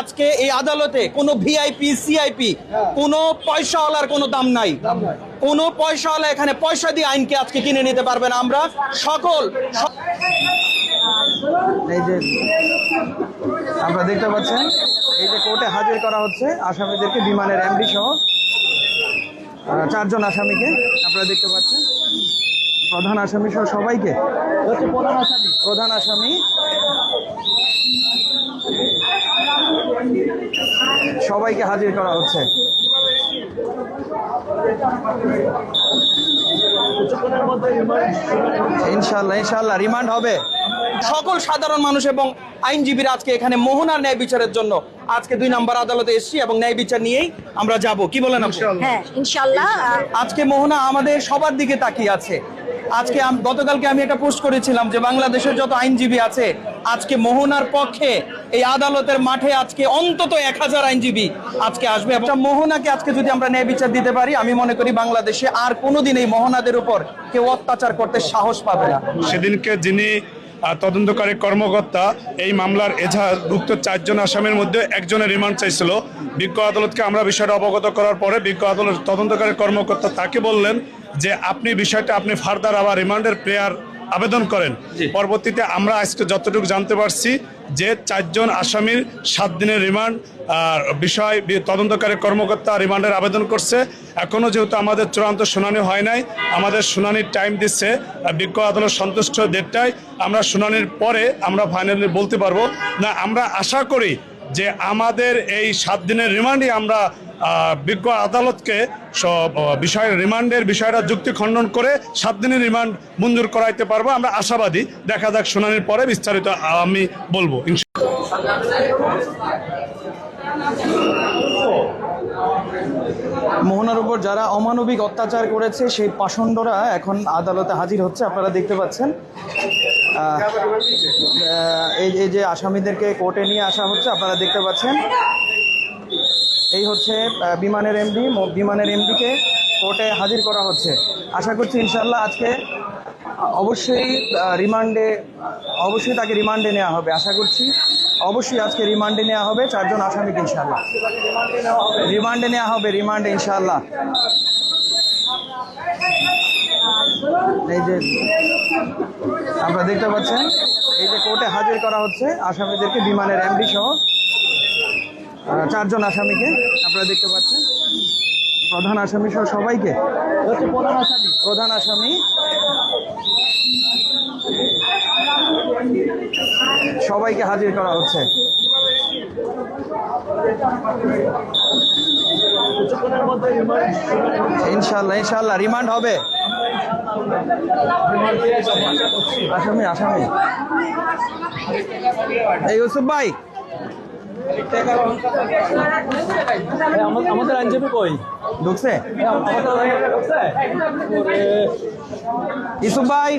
আজকে এই আদালতে কোনো ভিআইপি সিআইপি কোনো পয়সাওয়ালার কোনো দাম নাই। কোনো পয়সাওয়ালা এখানে পয়সা দিয়ে আইনকে আজকে কিনে নিতে পারবে না। আমরা সকল এই যে আপনারা দেখতে পাচ্ছেন এই যে কোর্টে হাজির করা হচ্ছে আসামিদেরকে বিমানের এমডি সহ চারজন আসামিকে। আপনারা দেখতে পাচ্ছেন। প্রধান আসামি সহ সবাইকে? প্রধান আসামি। সবাইকে হাজির করা হচ্ছে। ইনশাল্লাহ ইনশাল্লাহ রিমান্ড হবে। সকল সাধারণ মানুষ এবং আইনজীবীরা আজকে এখানে মোহনার ন্যায় বিচারের জন্য আজকে দুই নম্বর আদালতে এসেছি এবং ন্যায় বিচার নিয়েই আমরা যাব। কি বলেন হ্যাঁ ইনশাল্লাহ আজকে মোহনা আমাদের সবার দিকে তাকিয়ে আছে। আজকে গতকালকে আমি একটা পোস্ট করেছিলাম যে বাংলাদেশের যত আইনজীবী আছে, আজকে মোহনার পক্ষে এই আদালতের মাঠে আজকে অন্তত এক হাজার আইনজীবী আজকে আসবে এবং মোহনাকে আজকে যদি আমরা ন্যায় বিচার দিতে পারি, আমি মনে করি বাংলাদেশে আর কোনোদিন এই মোহনাদের উপর কেউ অত্যাচার করতে সাহস পাবে না। সেদিনকে যিনি তদন্তকারী কর্মকর্তা, এই মামলার এজাহারভুক্ত চারজন আসামির মধ্যে একজনের রিমান্ড চাইছিল। বিজ্ঞ আদালতকে আমরা বিষয়টা অবগত করার পরে বিজ্ঞ আদালত তদন্তকারী কর্মকর্তা তাকে বললেন যে আপনি বিষয়টা আপনি ফার্দার আবার রিমান্ডের প্রেয়ার আবেদন করেন। পরবর্তীতে আমরা আজকে যতটুকু জানতে পারছি যে চারজন আসামির সাত দিনের রিমান্ড আর বিষয় তদন্তকারী কর্মকর্তা রিমান্ডের আবেদন করছে। এখনও যেহেতু আমাদের চূড়ান্ত শুনানি হয় নাই আমাদের শুনানির টাইম দিচ্ছে বিজ্ঞ আদালত সন্তুষ্ট দেড়টায়। আমরা শুনানির পরে আমরা ফাইনালি বলতে পারব। না আমরা আশা করি যে আমাদের এই সাত দিনের রিমান্ডে আমরা বিজ্ঞ আদালতকে সব বিষয় রিমান্ডের বিষয়টা যুক্তি খণ্ডন করে সাত দিনের রিমান্ড মঞ্জুর করাইতে পারব। আমরা আশাবাদী। দেখা যাক শুনানির পরে বিস্তারিত আমি বলব। মোহনার উপর যারা অমানবিক অত্যাচার করেছে, সেই পাষণ্ডরা এখন আদালতে হাজির হচ্ছে, আপনারা দেখতে পাচ্ছেন। এই যে আসামিদেরকে কোর্টে নিয়ে আসা হচ্ছে, আপনারা দেখতে পাচ্ছেন। এই হচ্ছে বিমানের এমডি বিমানের এমডিকে কোর্টে হাজির করা হচ্ছে। আশা করছি ইনশাল্লাহ আজকে অবশ্যই রিমান্ডে, অবশ্যই তাকে রিমান্ডে নেওয়া হবে। আশা করছি অবশ্যই আজকে রিমান্ডে নেওয়া হবে চারজন আসামিকে ইনশাল্লাহ রিমান্ডে নেওয়া হবে, রিমান্ডে ইনশাল্লাহ এই যে আপনারা দেখতে পাচ্ছেন, এই যে কোর্টে হাজির করা হচ্ছে আসামিদেরকে বিমানের এমডি সহ। চারজন আসামিকে আপনারা দেখতে পাচ্ছেন। প্রধান আসামি সহ সবাইকে। প্রধান আসামি। সবাইকে হাজির করা হচ্ছে। ইনশাল্লাহ ইনশাল্লাহ রিমান্ড হবে। আসামি আসামি। এই ইউসুফ ভাই। আমাদের আইনজীবী কই? ঢুকছে? ইসুফ ভাই।